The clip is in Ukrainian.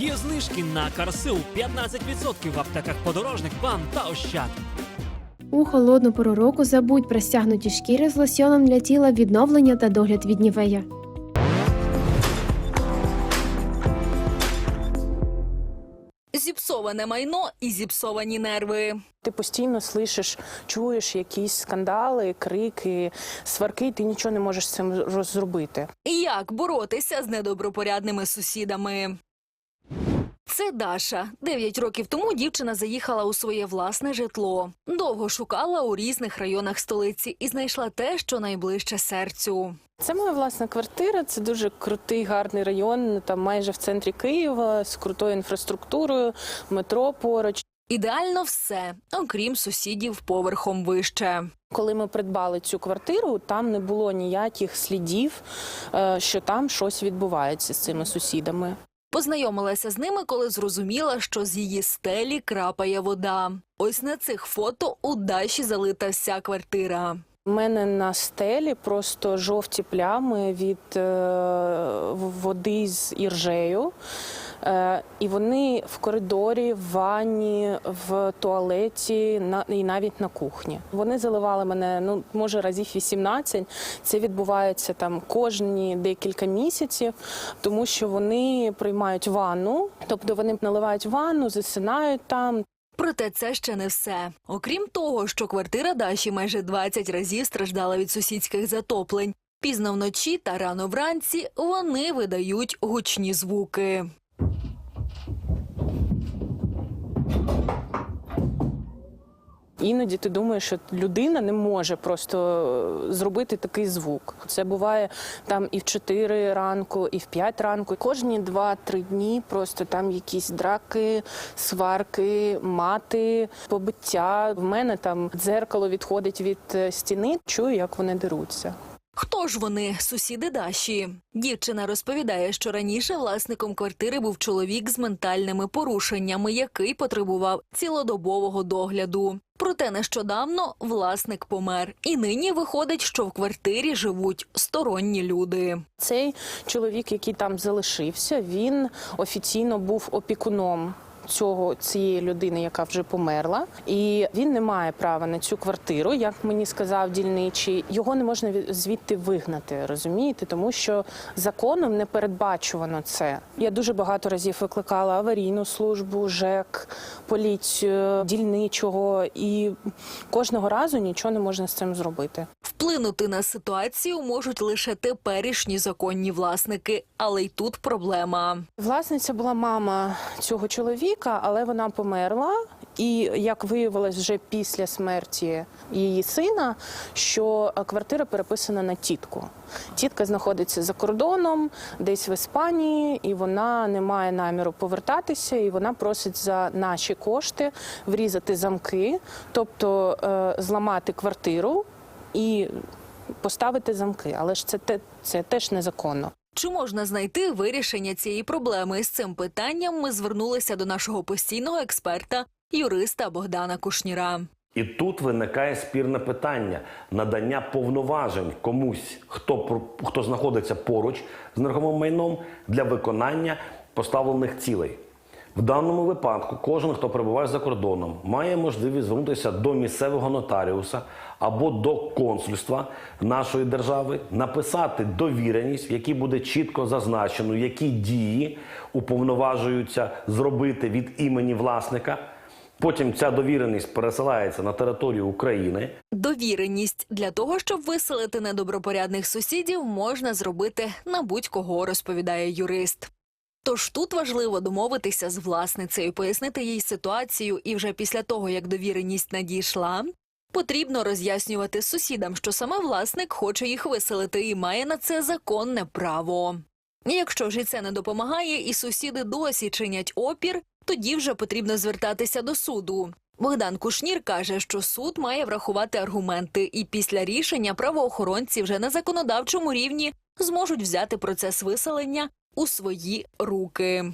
Є знижки на Карсил 15% в аптеках подорожник, бам та ощад. У холодну пору року забудь про стягнуті шкіри з лосьоном для тіла відновлення та догляд від нівея. Зіпсоване майно і зіпсовані нерви. Ти постійно слышиш, чуєш якісь скандали, крики, сварки, і ти нічого не можеш з цим роз- зробити. Як боротися з недобропорядними сусідами? Це Даша. Дев'ять років тому дівчина заїхала у своє власне житло. Довго шукала у різних районах столиці і знайшла те, що найближче серцю. Це моя власна квартира. Це дуже крутий, гарний район. Там майже в центрі Києва з крутою інфраструктурою, метро поруч. Ідеально все, окрім сусідів поверхом вище. Коли ми придбали цю квартиру, там не було ніяких слідів, е, що там щось відбувається з цими сусідами. Познайомилася з ними, коли зрозуміла, що з її стелі крапає вода. Ось на цих фото у Даші залита вся квартира. У мене на стелі просто жовті плями від е, води з іржею. Е, і вони в коридорі, в ванні, в туалеті і навіть на кухні. Вони заливали мене, ну, може, разів 18. Це відбувається там кожні декілька місяців, тому що вони приймають ванну, тобто вони наливають ванну, засинають там, Проте це ще не все. Окрім того, що квартира Даші майже 20 разів страждала від сусідських затоплень. Пізно вночі та рано вранці вони видають гучні звуки. Іноді ти думаєш, що людина не може просто е, зробити такий звук. Це буває там і в 4 ранку, і в 5 ранку. Кожні 2-3 дні просто там якісь драки, сварки, мати, побиття. В мене там дзеркало відходить від е, стіни. Чую, як вони деруться. Хто ж вони, сусіди Даші? Дівчина розповідає, що раніше власником квартири був чоловік з ментальними порушеннями, який потребував цілодобового догляду. Проте нещодавно власник помер, і нині виходить, що в квартирі живуть сторонні люди. Цей чоловік, який там залишився, він офіційно був опікуном. Цього цієї людини, яка вже померла, і він не має права на цю квартиру, як мені сказав дільничий. Його не можна від- звідти вигнати, розумієте, тому що законом не передбачувано це. Я дуже багато разів викликала аварійну службу, ЖЕК, поліцію, дільничого, і кожного разу нічого не можна з цим зробити. Вплинути на ситуацію можуть лише теперішні законні власники, але й тут проблема. Власниця була мама цього чоловіка, але вона померла. І як виявилось вже після смерті її сина, що е, квартира переписана на тітку. Тітка знаходиться за кордоном, десь в Іспанії, і вона не має наміру повертатися. І вона просить за наші кошти врізати замки, тобто е, зламати квартиру і поставити замки. Але ж це те це теж незаконно. Чи можна знайти вирішення цієї проблеми? З цим питанням ми звернулися до нашого постійного експерта, юриста Богдана Кушніра. І тут виникає спірне питання надання повноважень комусь, хто хто знаходиться поруч з нерухомим майном для виконання поставлених цілей. В даному випадку кожен, хто перебуває за кордоном, має можливість звернутися до місцевого нотаріуса або до консульства нашої держави, написати довіреність, в якій буде чітко зазначено, які дії уповноважуються зробити від імені власника. Потім ця довіреність пересилається на територію України. Довіреність для того, щоб виселити недобропорядних сусідів, можна зробити на будь-кого, розповідає юрист. Тож тут важливо домовитися з власницею, пояснити їй ситуацію, і вже після того, як довіреність надійшла, потрібно роз'яснювати сусідам, що саме власник хоче їх виселити і має на це законне право. Якщо ж і це не допомагає, і сусіди досі чинять опір, тоді вже потрібно звертатися до суду. Богдан Кушнір каже, що суд має врахувати аргументи, і після рішення правоохоронці вже на законодавчому рівні зможуть взяти процес виселення у свої руки.